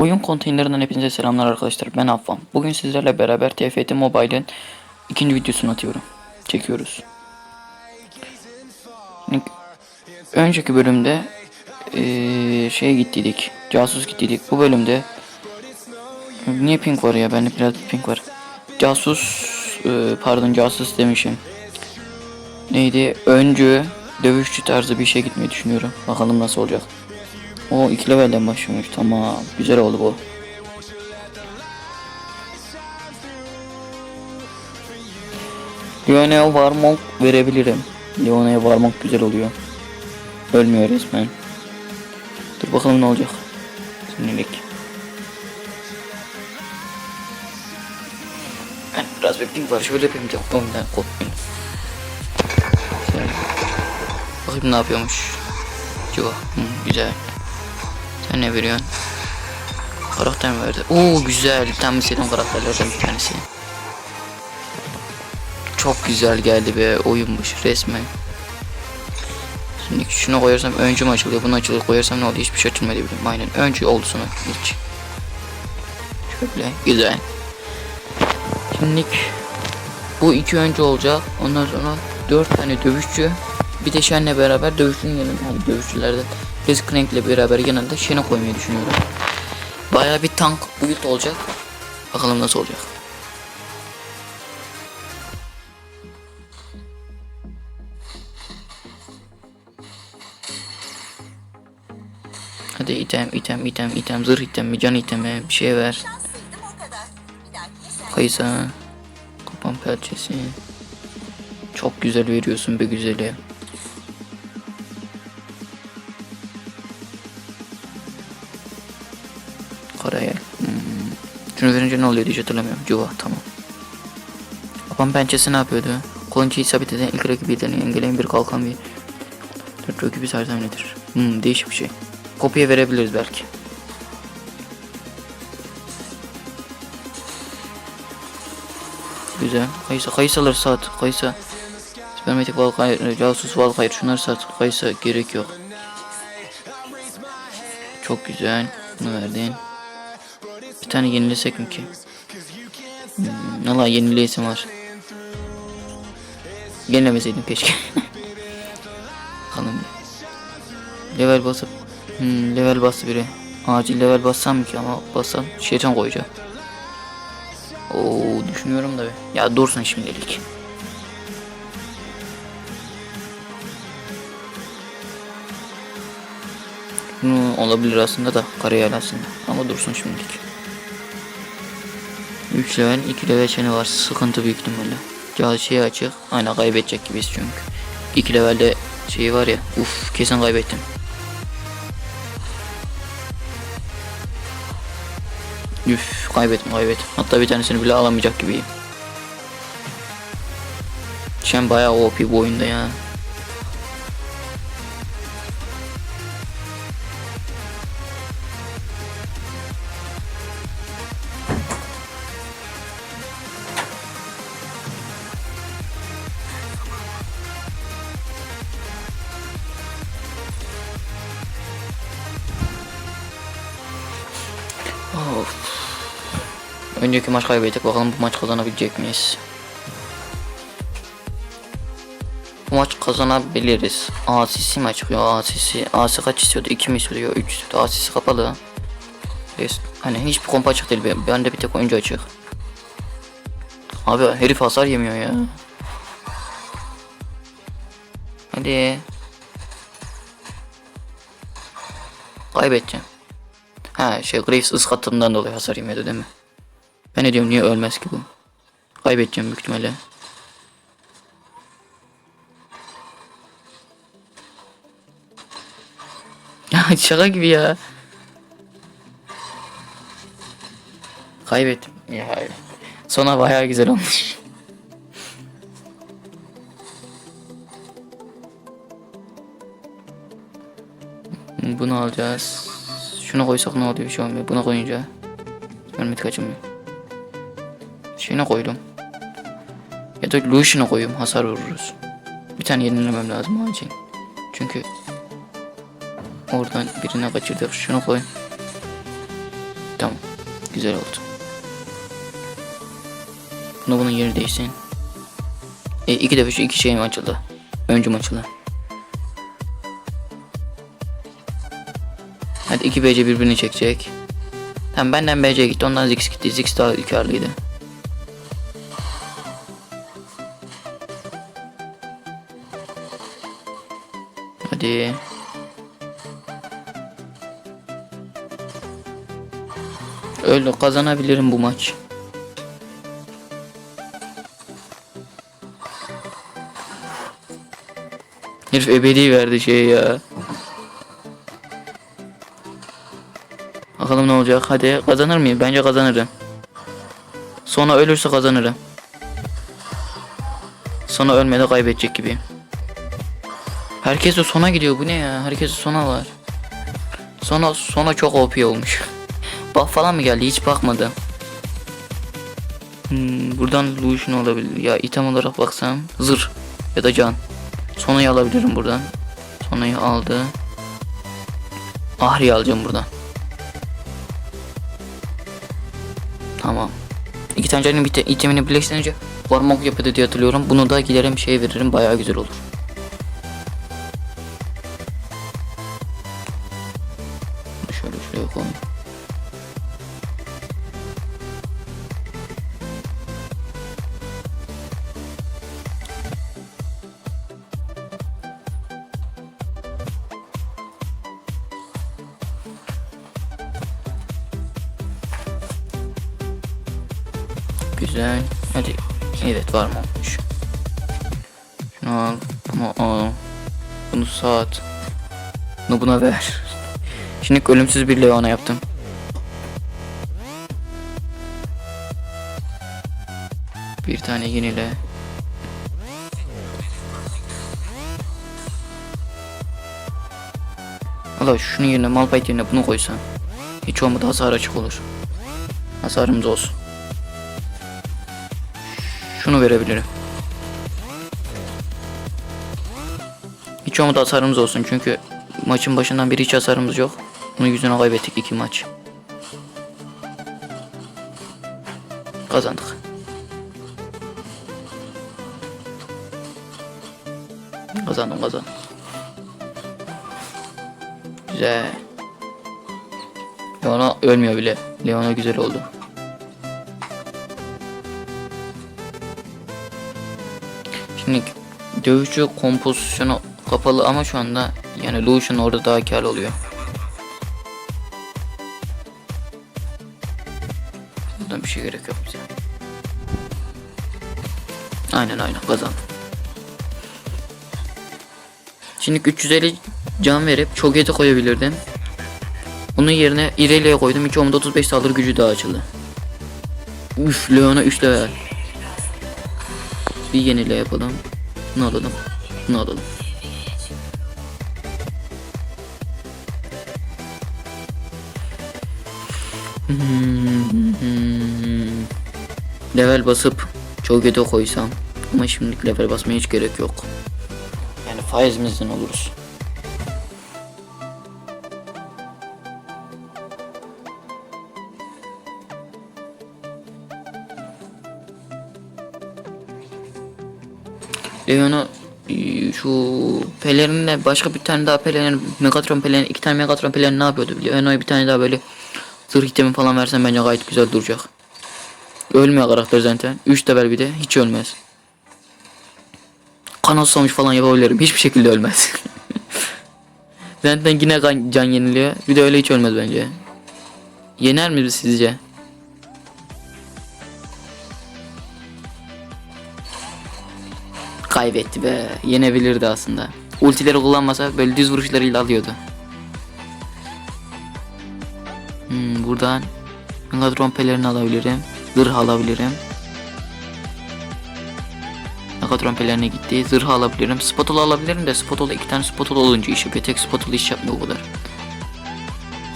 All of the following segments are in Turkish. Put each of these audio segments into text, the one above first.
Oyun konteynerinden hepinize selamlar arkadaşlar. Ben Affan. Bugün sizlerle beraber TFT Mobile'ın ikinci videosunu atıyorum. Çekiyoruz. Önceki bölümde eee şeye gittiydik. Casus gittiydik. Bu bölümde niye pink var ya? Bende biraz pink var. Casus eee, pardon casus demişim. Neydi? Öncü dövüşçü tarzı bir şey gitmeyi düşünüyorum. Bakalım nasıl olacak. O iki levelden başlamış. Tamam. Güzel oldu bu. Leona'ya Warmong verebilirim. Leona'ya Warmong güzel oluyor. Ölmüyor resmen. Dur bakalım ne olacak. Şimdilik. Biraz bir ping var. Şöyle yapayım. da Ondan korkmayın. Bakayım ne yapıyormuş. Civa. Hı, güzel. Ne veriyorsun? Karakter mi verdi? Oo güzel. Tam istediğim karakterlerden bir tanesi. Çok güzel geldi be. Oyunmuş resmen. Şimdi şunu koyarsam öncü mü açılıyor? Bunu açılıyor koyarsam ne oluyor? Hiçbir şey açılmadı bileyim. Aynen. Öncü oldu sonra. Hiç. Şöyle. Güzel. Şimdi bu iki öncü olacak. Ondan sonra dört tane dövüşçü. Bir de Shen'le beraber dövüşçünün yanında hani dövüşçülerden Chris Crank'le beraber yanında Shen'e koymayı düşünüyorum. Baya bir tank build olacak. Bakalım nasıl olacak. Hadi item item item item zırh item mi can item mi bir şey ver. Kaysa. Kapan pençesi. Çok güzel veriyorsun be güzeli. Şunu verince ne oluyor diye hatırlamıyorum. Cuva tamam. Kapan pençesi ne yapıyordu? Koluncuyu sabit eden ilk rakibi yeteneği engelleyen bir kalkan bir. Dört rakibi sersemledir. Hmm, değişik bir şey. Kopya verebiliriz belki. Güzel. Kayısa kayısaları sat. Kayısa. Spermatik bal hayır. Casus bal hayır. Şunları sat. Kayısa gerek yok. Çok güzel. Bunu verdin. Tane yenilesek mi ki? Hmm, valla yenileyesim var. Yenilemeseydim keşke. Bakalım. Level basıp. Hmm, level bastı biri. Acil level bassam ki ama bassam şeytan koyacağım. Oo düşünüyorum da be. Ya dursun şimdilik. Hmm, olabilir aslında da kariyel aslında. Ama dursun şimdilik. 3 level 2 level çene var. Sıkıntı büyük ihtimalle. Cihaz şeyi açık. Aynen kaybedecek gibiyiz çünkü. 2 levelde şeyi var ya. Uf kesin kaybettim. Üf kaybettim kaybettim. Hatta bir tanesini bile alamayacak gibiyim. Şen bayağı OP bu oyunda ya. Önceki maç kaybettik. Bakalım bu maç kazanabilecek miyiz? Bu maç kazanabiliriz. Asisi mi çıkıyor? Asisi. Asi kaç istiyordu? 2 mi istiyordu? Yok 3 istiyordu. Asisi kapalı. Yes. Hani hiçbir komp açık değil. Ben- Bende bir tek oyuncu açık. Abi herif hasar yemiyor ya. Hadi. Kaybedeceğim. Ha şey Graves ıskatından dolayı hasar yemiyordu değil mi? Ben ne diyorum niye ölmez ki bu? Kaybedeceğim büyük ihtimalle. Ya şaka gibi ya. Kaybettim. Ya sona bayağı güzel olmuş. Bunu alacağız. Şunu koysak ne oluyor bir şey olmuyor. Buna koyunca Ölmet kaçımıyor. Şuna koydum. Ya da Lucian'a koyayım hasar vururuz. Bir tane yenilemem lazım acil. Çünkü oradan birine kaçırdık. Şunu koy. Tamam. Güzel oldu. Bunu bunun yeri değişsin. E, iki defa şu iki şeyim açıldı. Öncüm açıldı. Hadi iki BC birbirini çekecek. Tamam benden BC gitti ondan Zix gitti. Zix daha karlıydı. Öyle kazanabilirim bu maç. Herif ebedi verdi şey ya. Bakalım ne olacak. Hadi kazanır mıyım? Bence kazanırım. Sonra ölürse kazanırım. Sonra ölmede kaybedecek gibi. Herkes de sona gidiyor. Bu ne ya? Herkes sona var. Sona sona çok OP olmuş. Bak falan mı geldi? Hiç bakmadım. Hmm, buradan Lucian olabilir. Ya item olarak baksam zırh ya da can. Sonayı alabilirim buradan. Sonayı aldı. Ahri'yi alacağım buradan. Tamam. İki tane canın bite- itemini birleştirince varmak yapıyordu diye hatırlıyorum. Bunu da giderim şey veririm bayağı güzel olur. Şöyle şuraya koyayım. Var mı olmuş? Şunu al. Bunu al. Bunu saat. Bunu buna ver. Şimdi ölümsüz bir Leona yaptım. Bir tane yenile. Allah şunun yerine Malphite yerine bunu koysam. Hiç olmadı hasar açık olur. Hasarımız olsun. Şunu verebilirim. Hiç olmadı hasarımız olsun çünkü maçın başından beri hiç hasarımız yok. Bunun yüzüne kaybettik iki maç. Kazandık. Kazandım kazandım. Güzel. Leona ölmüyor bile. Leona güzel oldu. Şimdi dövüşçü kompozisyonu kapalı ama şu anda yani Lucian orada daha karlı oluyor. Buradan bir şey gerek yok bize. Aynen aynen kazandım. Şimdi 350 can verip çok ete koyabilirdim. Bunun yerine İrelia'ya koydum. Hiç olmadı 35 saldırı gücü daha açıldı. Üf Leon'a 3 level. Bir yenile yapalım. Bunu alalım. Bunu alalım. level basıp çok kötü koysam ama şimdilik level basmaya hiç gerek yok. Yani faizimizden oluruz. Leon'u şu pelerinle başka bir tane daha pelerin Megatron pelerin iki tane Megatron pelerin ne yapıyordu biliyor Leon'a bir tane daha böyle zırh itemi falan versen bence gayet güzel duracak. Ölmüyor karakter zaten. 3 level bir de hiç ölmez. Kanal sonuç falan yapabilirim. Hiçbir şekilde ölmez. zaten yine can yeniliyor. Bir de öyle hiç ölmez bence. Yener mi sizce? Kaybetti be. Yenebilirdi aslında. Ultileri kullanmasa böyle düz vuruşlarıyla alıyordu. Hmm, buradan Megatron pelerini alabilirim. Zırh alabilirim. Megatron pelerini gitti. Zırh alabilirim. Spatula alabilirim de Spatula iki tane Spatula olunca iş yapıyor. Tek Spatula iş yapmıyor o kadar.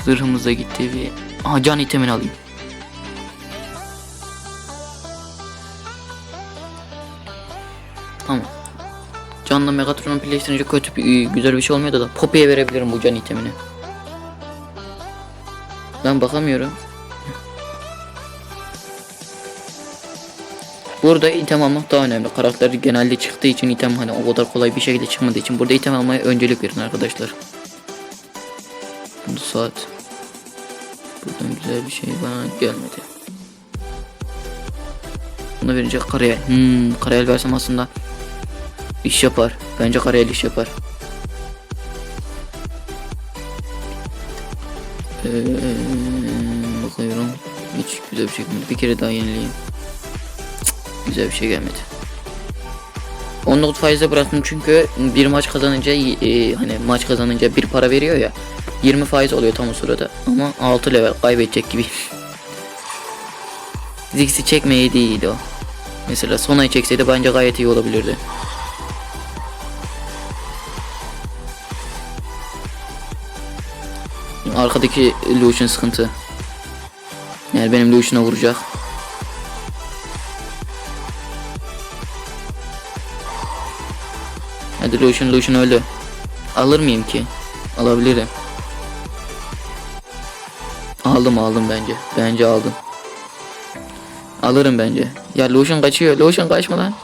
Zırhımız gitti bir... Aha can itemini alayım. Şu anda Megatron'u birleştirince kötü bir ıı, güzel bir şey olmuyor da Poppy'ye verebilirim bu can itemini. Ben bakamıyorum. Burada item almak daha önemli. Karakter genelde çıktığı için item hani o kadar kolay bir şekilde çıkmadığı için burada item almaya öncelik verin arkadaşlar. Bu saat. Buradan güzel bir şey bana gelmedi. Bunu verince karayel. Hmm, karayel versem aslında iş yapar. Bence karayel iş yapar. Ee, bakıyorum. Hiç güzel bir şey gelmedi. Bir kere daha yenileyim. Cık, Güzel bir şey gelmedi. 19 faize bıraktım çünkü bir maç kazanınca e, hani maç kazanınca bir para veriyor ya 20 faiz oluyor tam o sırada ama 6 level kaybedecek gibi. Ziggs'i çekmeye değil o. Mesela Sona'yı çekseydi bence gayet iyi olabilirdi. Arkadaki Lucian sıkıntı. Yani benim Lucian'a vuracak. Hadi Lucian Lucian öldü. Alır mıyım ki? Alabilirim. Aldım aldım bence. Bence aldım. Alırım bence. Ya Lucian kaçıyor. Lucian kaçma lan.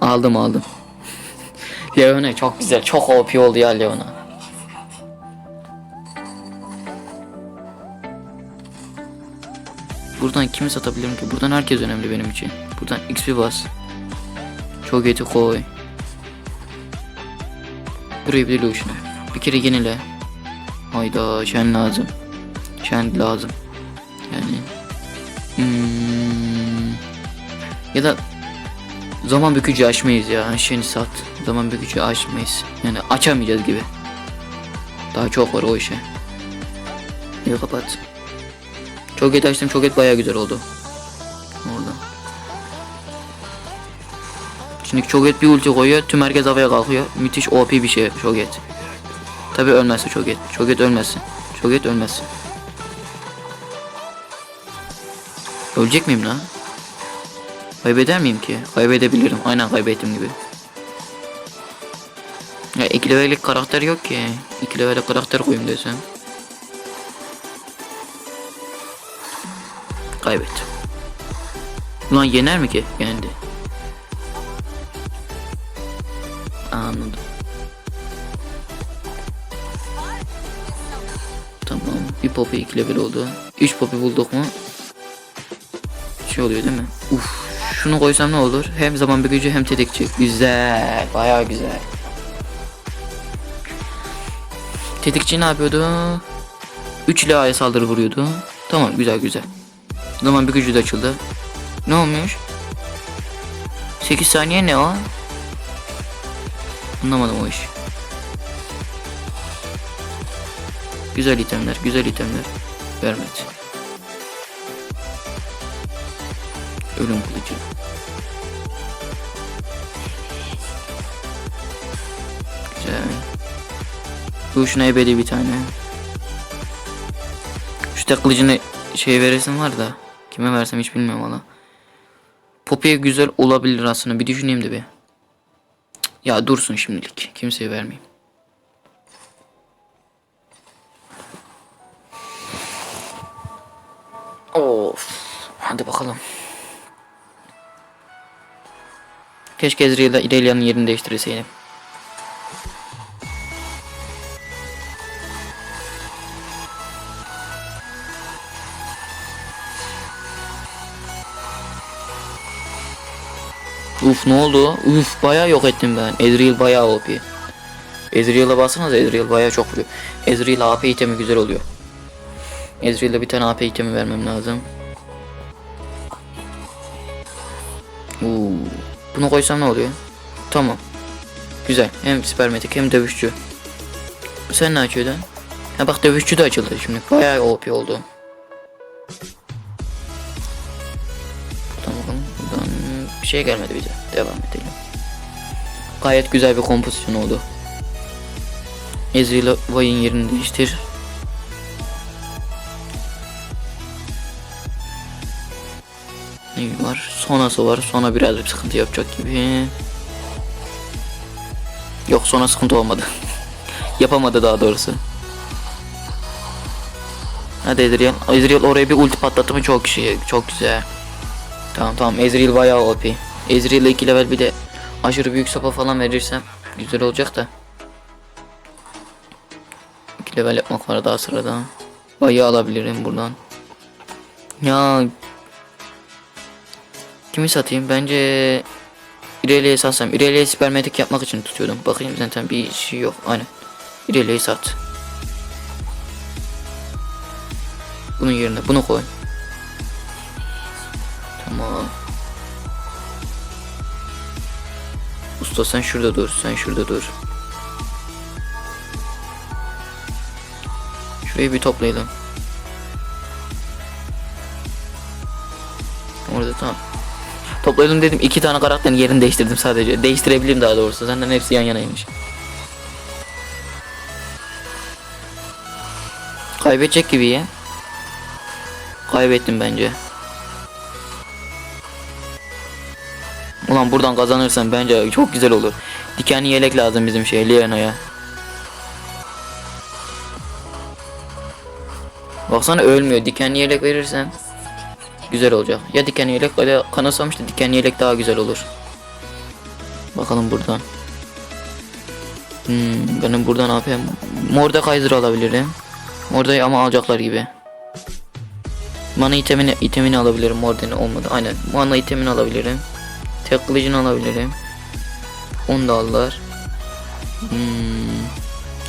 Aldım aldım. Leona çok güzel. Çok OP oldu ya Leona. Buradan kimi satabilirim ki? Buradan herkes önemli benim için. Buradan XP bas. Çok eti koy. Burayı bir de Lucian'ı. Bir kere yenile. Hayda şen lazım. Şen lazım. Yani. Hmm, ya da zaman bükücü açmayız ya. Şeni sat. Zaman bükücü açmayız. Yani açamayacağız gibi. Daha çok var o işe. İyi kapat. Çok et açtım. Çok et bayağı güzel oldu. Orada. Şimdi çok et bir ulti koyuyor. Tüm herkes havaya kalkıyor. Müthiş OP bir şey çok et. Tabi ölmezse çok et. Çok et ölmezsin. Çok et ölmezsin. Ölecek miyim lan? Kaybeder miyim ki? Kaybedebilirim. Aynen kaybettim gibi. Ya iki levellik karakter yok ki. İki levellik karakter koyayım desem. Kaybettim. Ulan yener mi ki? Yendi. Anladım. Tamam. Bir popi iki level oldu. Üç popi bulduk mu? Şey oluyor değil mi? Uf. Şunu koysam ne olur? Hem zaman bir gücü hem tetikçi. Güzel. Bayağı güzel. Tetikçi ne yapıyordu? 3 ile A'ya saldırı vuruyordu. Tamam güzel güzel. Zaman bir gücü de açıldı. Ne olmuş? 8 saniye ne o? Anlamadım o iş. Güzel itemler, güzel itemler. Vermedi. Ölüm kılıcı. Güzel. Bu şuna ebedi bir tane. Şu kılıcını şey veresim var da. Kime versem hiç bilmiyorum valla. Poppy'ye güzel olabilir aslında. Bir düşüneyim de bir. Ya dursun şimdilik. Kimseye vermeyeyim. Of. Hadi bakalım. Keşke Ezreal'la İrelia'nın yerini değiştirseydim. Uf ne oldu? Uf bayağı yok ettim ben. Ezreal bayağı OP. Ezreal'a bassanız Ezreal bayağı çok vuruyor. Ezreal AP itemi güzel oluyor. Ezreal'e bir tane AP itemi vermem lazım. Oo, bunu koysam ne oluyor? Tamam. Güzel. Hem spermetik hem dövüşçü. Sen ne açıyordun? Ha bak dövüşçü de açıldı şimdi. Bayağı OP oldu. Şey gelmedi bize. Devam edelim. Gayet güzel bir kompozisyon oldu. Ezreal Vay'ın yerini değiştir. Ne var? Sonası var. Sona biraz bir sıkıntı yapacak gibi. Yok sona sıkıntı olmadı. Yapamadı daha doğrusu. Hadi Ezreal. Ezreal oraya bir ulti patlattı mı çok şey çok güzel. Tamam tamam Ezreal bayağı OP. Ezreal'e 2 level bir de aşırı büyük sopa falan verirsem güzel olacak da. 2 level yapmak var daha sırada. Bayağı alabilirim buradan. Ya kimi satayım? Bence İrelia'yı satsam. İrelia'yı spermetik yapmak için tutuyordum. Bakayım zaten bir şey yok. Aynen. İrelia'yı sat. Bunun yerine bunu koy. Tamam. Usta sen şurada dur. Sen şurada dur. Şurayı bir toplayalım. Orada tamam. Topladım dedim iki tane karakterin yerini değiştirdim sadece. Değiştirebilirim daha doğrusu. Senden hepsi yan yanaymış. Kaybedecek gibi ya. Kaybettim bence. Ulan buradan kazanırsam bence çok güzel olur. Dikenli yelek lazım bizim şey Leona'ya. Baksana ölmüyor. Dikenli yelek verirsem güzel olacak. Ya dikenli yelek ya da kanısamış da dikenli yelek daha güzel olur. Bakalım buradan. Hmm, benim buradan ne yapayım? Mordekaiser alabilirim. Morda'yı ama alacaklar gibi. Mana itemini, itemini alabilirim. Mordeni olmadı. Aynen. Mana itemini alabilirim. Tek kılıcını alabilirim. Onu da aldılar. Hmm.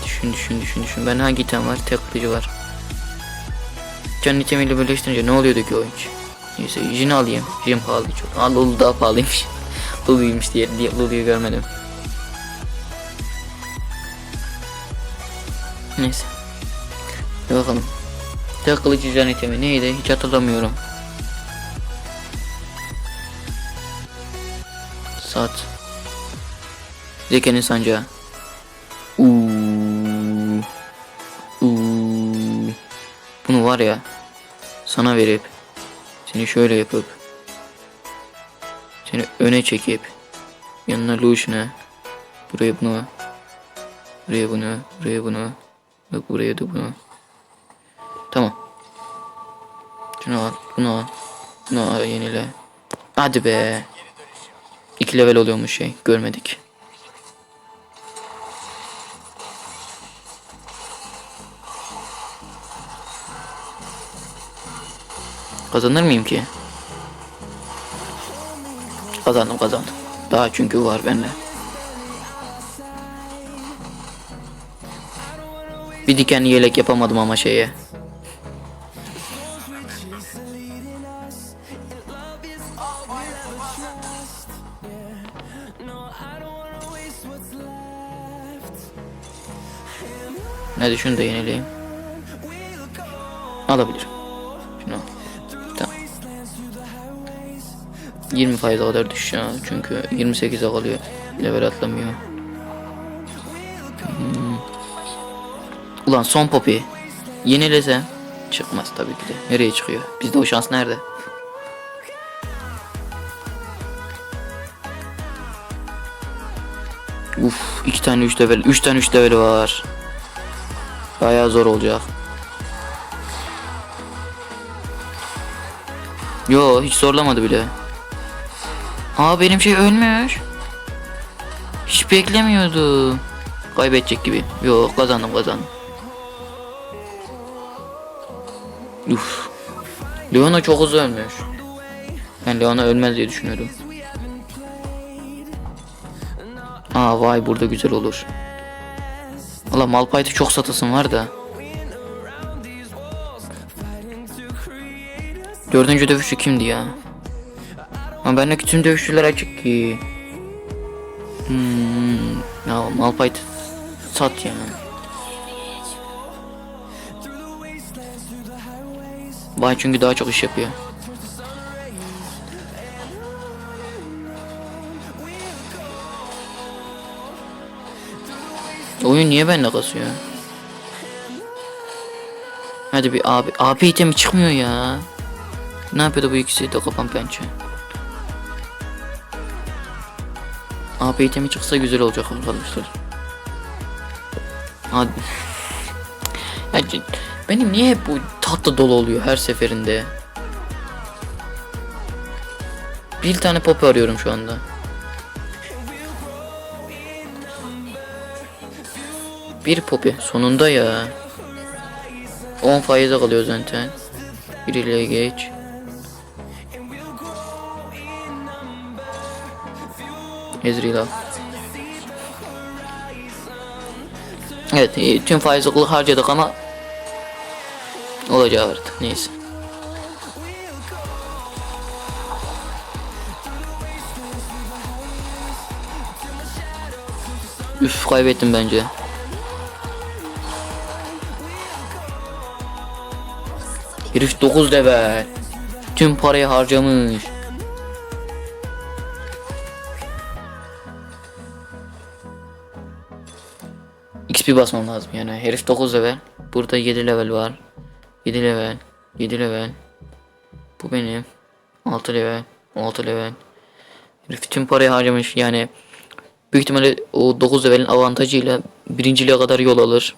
Düşün düşün düşün düşün. Ben hangi item var? Tek kılıcı var. Can itemiyle birleştirince ne oluyordu ki o hiç? Neyse Jin'i alayım. Jin pahalı çok. Aa Lulu daha pahalıymış. Lulu'ymuş diye, diye Lulu'yu görmedim. Neyse. Bir bakalım. Tek kılıcı can itemi neydi hiç hatırlamıyorum. Saat. Zeke'nin sancağı. Uuu. Uuu. Bunu var ya sana verip seni şöyle yapıp seni öne çekip yanına Lucian'a buraya bunu buraya bunu buraya bunu bak buraya da bunu tamam şunu al bunu al bunu al yenile hadi be 2 level oluyormuş şey görmedik Kazanır mıyım ki? Kazandım kazandım. Daha çünkü var bende. Bir dikenli yelek yapamadım ama şeye. Hadi şunu da yenileyim. Alabilirim. Şunu al. Tamam. 20 faize kadar düşüyor çünkü 28'e kalıyor. Level atlamıyor. Hmm. Ulan son popi. Yenilese çıkmaz tabii ki de. Nereye çıkıyor? Bizde o şans nerede? Uf, iki tane üç level, üç tane üç level var. Bayağı zor olacak. Yo hiç zorlamadı bile. Aa benim şey ölmüş. Hiç beklemiyordum. Kaybedecek gibi. Yo kazandım kazandım. Uf. Leona çok hızlı ölmüş. Ben Leona ölmez diye düşünüyordum. Aa vay burada güzel olur. Valla Malphite'i çok satasın var da. Dördüncü dövüşçü kimdi ya? Ama bendeki tüm dövüşçüler açık ki. Hmm, ya Malphite sat ya. Bay çünkü daha çok iş yapıyor. Oyun niye bende kasıyor? Hadi bir abi. Abi itemi çıkmıyor ya. Ne yapıyordu bu ikisi de kapan pençe? AP itemi çıksa güzel olacak arkadaşlar. Hadi. C- benim niye hep bu tatlı dolu oluyor her seferinde? Bir tane pop arıyorum şu anda. Bir popi sonunda ya. 10 faize kalıyor zaten. Biriyle geç. Ezreal al. Evet e, tüm faiz okulu harcadık ama olacağı artık neyse. Üf kaybettim bence. Herif 9 level. Tüm parayı harcamış. XP basmam lazım yani. Herif 9 level. Burada 7 level var. 7 level. 7 level. Bu benim. 6 level. 6 level. Herif tüm parayı harcamış yani. Büyük ihtimalle o 9 levelin avantajıyla birinciliğe kadar yol alır.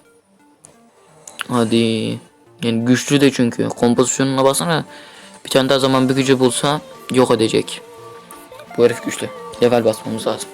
Hadi. Yani güçlü de çünkü. Kompozisyonuna baksana. Bir tane daha zaman bir gücü bulsa yok edecek. Bu herif güçlü. Level basmamız lazım.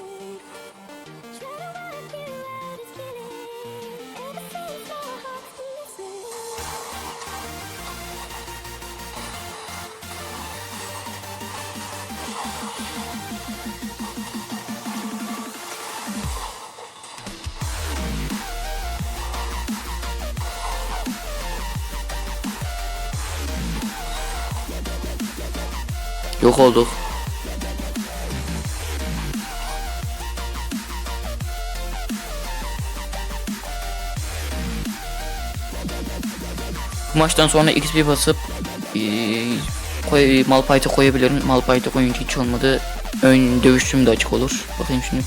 Yok olduk. Bu maçtan sonra XP basıp eee, koy, Malphite'e koyabilirim. Malphite koyunca hiç olmadı. Ön dövüşüm de açık olur. Bakayım şimdi.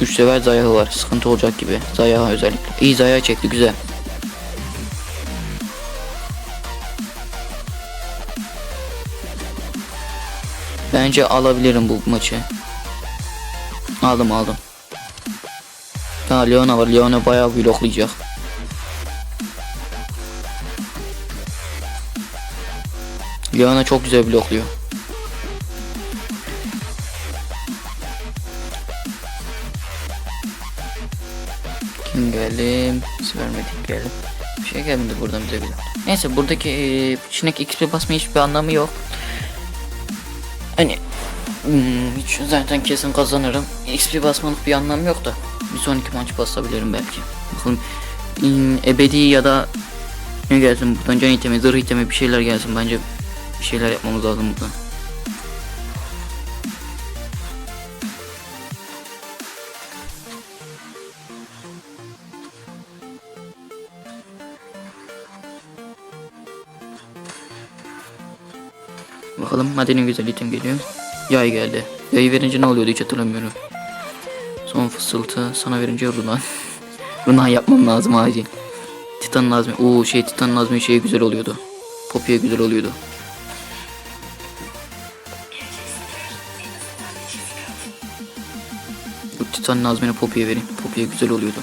3 sever Zayah'ı var. Sıkıntı olacak gibi. Zayah özellikle. İyi Zayah çekti güzel. Bence alabilirim bu maçı. Aldım aldım. Daha Leona var. Leona bayağı bloklayacak. Leona çok güzel blokluyor. Kim geldim? Biz vermedik geldim. Bir şey gelmedi buradan bize bile. Neyse buradaki e, Çinek XP basma hiçbir anlamı yok. Hmm, hiç zaten kesin kazanırım. XP basmalık bir anlam yok da. Bir sonraki maç basabilirim belki. Bakalım ebedi ya da ne gelsin buradan can itemi, zırh itemi bir şeyler gelsin bence bir şeyler yapmamız lazım buradan. Bakalım madenin güzel item geliyor. Yay geldi. Yayı verince ne oluyordu hiç hatırlamıyorum. Son fısıltı sana verince Runan. Runan yapmam lazım acil. Titan lazım. Oo şey Titan lazım şey güzel oluyordu. Poppy'ye güzel oluyordu. Bu Titan Nazmi'ne Poppy'ye vereyim. Poppy'ye güzel oluyordu.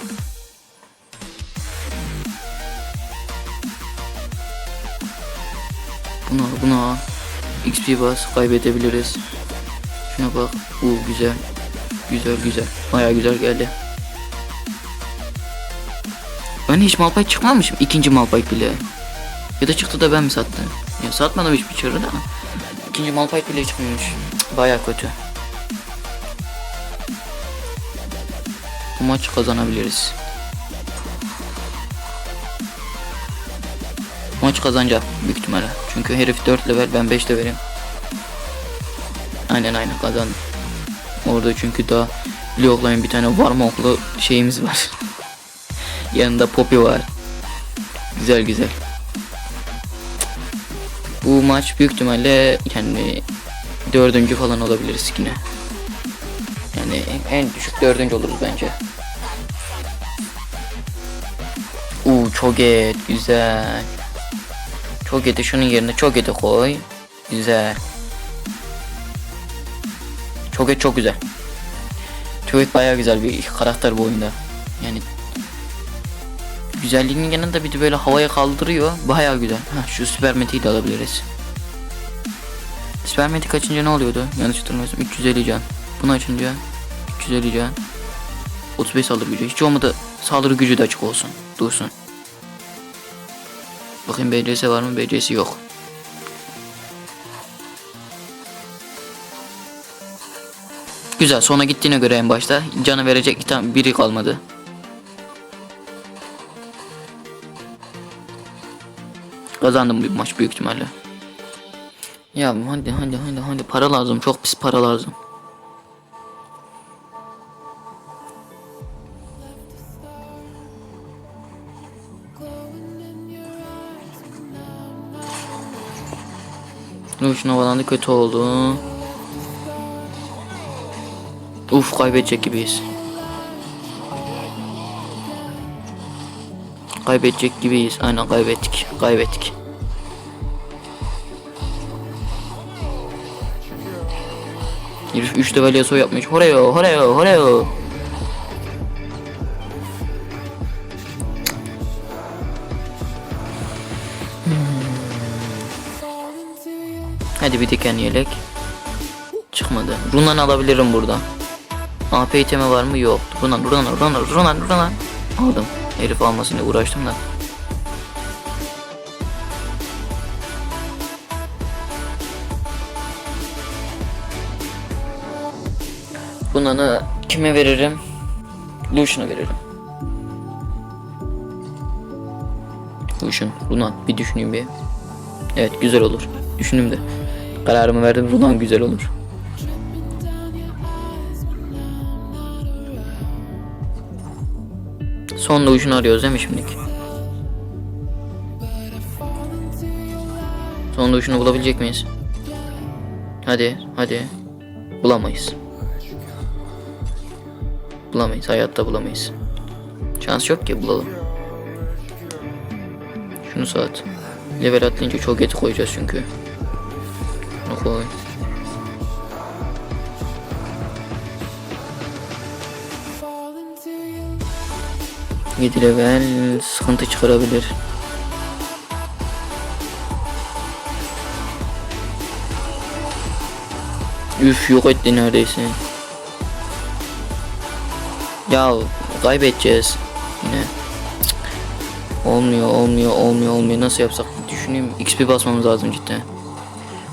Buna buna XP bas kaybedebiliriz. Şuna bak. Uuu güzel. Güzel güzel. Baya güzel geldi. Ben hiç Malphite çıkmamışım. ikinci Malphite bile. Ya da çıktı da ben mi sattım? Ya satmadım hiçbir çarı da. İkinci Malphite bile çıkmıyormuş. Baya kötü. Bu maç kazanabiliriz. Maç kazanacağım büyük ihtimalle. Çünkü herif 4 level ben 5 levelim. Aynen aynen kazandım. Orada çünkü daha Leoklay'ın bir tane Warmock'lu şeyimiz var. Yanında Poppy var. Güzel güzel. Bu maç büyük ihtimalle yani dördüncü falan olabiliriz yine. Yani en düşük dördüncü oluruz bence. Uuu çok et güzel. Çok eti şunun yerine çok eti koy. Güzel. Çok et çok güzel. Çok et bayağı güzel bir karakter bu oyunda. Yani güzelliğinin yanında bir de böyle havaya kaldırıyor. Bayağı güzel. Ha şu süper metiyi de alabiliriz. Spermetik açınca ne oluyordu? Yanlış hatırlamıyorsam 350 can. Bunu açınca 350 can. 35 saldırı gücü. Hiç olmadı saldırı gücü de açık olsun. Dursun. Bakayım BCS var mı? BCS yok. Güzel. Sona gittiğine göre en başta canı verecek tane biri kalmadı. Kazandım bu maç büyük ihtimalle. Ya hadi hadi hadi hadi para lazım. Çok pis para lazım. Lucian havalandı kötü oldu. Uf kaybedecek gibiyiz. Kaybedecek gibiyiz. Aynen kaybettik. Kaybettik. Herif 3 level Yasuo yapmış. Horeo, horeo, horeo. Hadi bir diken yelek. Çıkmadı. Runan alabilirim burada. AP var mı? Yok. Runan, Runan, Runan, Runan, Runan. Aldım. Herif almasın diye uğraştım da. Runan'ı kime veririm? Lucian'a veririm. Lucian, Runan. Bir düşüneyim bir. Evet güzel olur. Düşündüm de. Kararımı verdim. Runan güzel olur. Son duşunu arıyoruz değil mi şimdilik? Son duşunu bulabilecek miyiz? Hadi, hadi. Bulamayız. Bulamayız, hayatta bulamayız. Şans yok ki bulalım. Şunu saat. Level atlayınca çok eti koyacağız çünkü. Bunu koy. Yedi level sıkıntı çıkarabilir. Üf yok etti neredeyse. Ya kaybedeceğiz yine. Olmuyor olmuyor olmuyor olmuyor nasıl yapsak düşüneyim XP basmamız lazım cidden.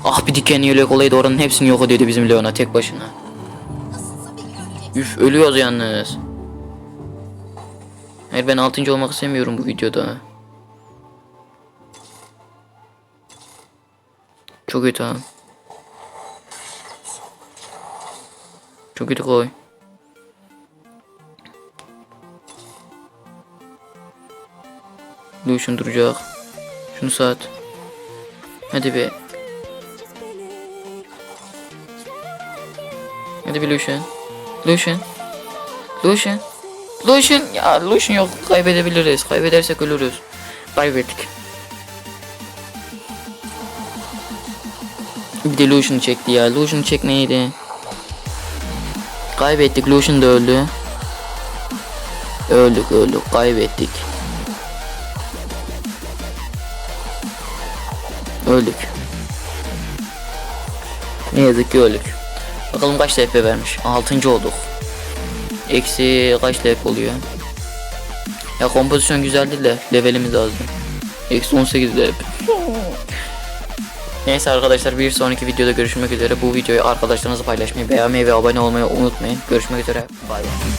Ah bir diken yelek olaydı oranın hepsini yok ediyordu bizim Leona tek başına. Üf ölüyoruz yalnız. Hayır ben 6. olmak istemiyorum bu videoda. Çok kötü ha. Çok kötü koy. Lucian duracak. Şunu saat. Hadi be. Hadi bir Lucian. Lucian. Lucian. Lucian. Ya Lucian yok. Kaybedebiliriz. Kaybedersek ölürüz. Kaybettik. Bir de Lucian çekti ya. Lucian çek neydi? Kaybettik. Lucian da öldü. Öldük öldük. Kaybettik. Öldük. Ne yazık ki öldük. Bakalım kaç LP vermiş. 6. olduk. Eksi kaç LP oluyor? Ya kompozisyon güzel değil de levelimiz azdı. Eksi 18 LP. Neyse arkadaşlar bir sonraki videoda görüşmek üzere. Bu videoyu arkadaşlarınızla paylaşmayı, beğenmeyi ve abone olmayı unutmayın. Görüşmek üzere. Bay bay.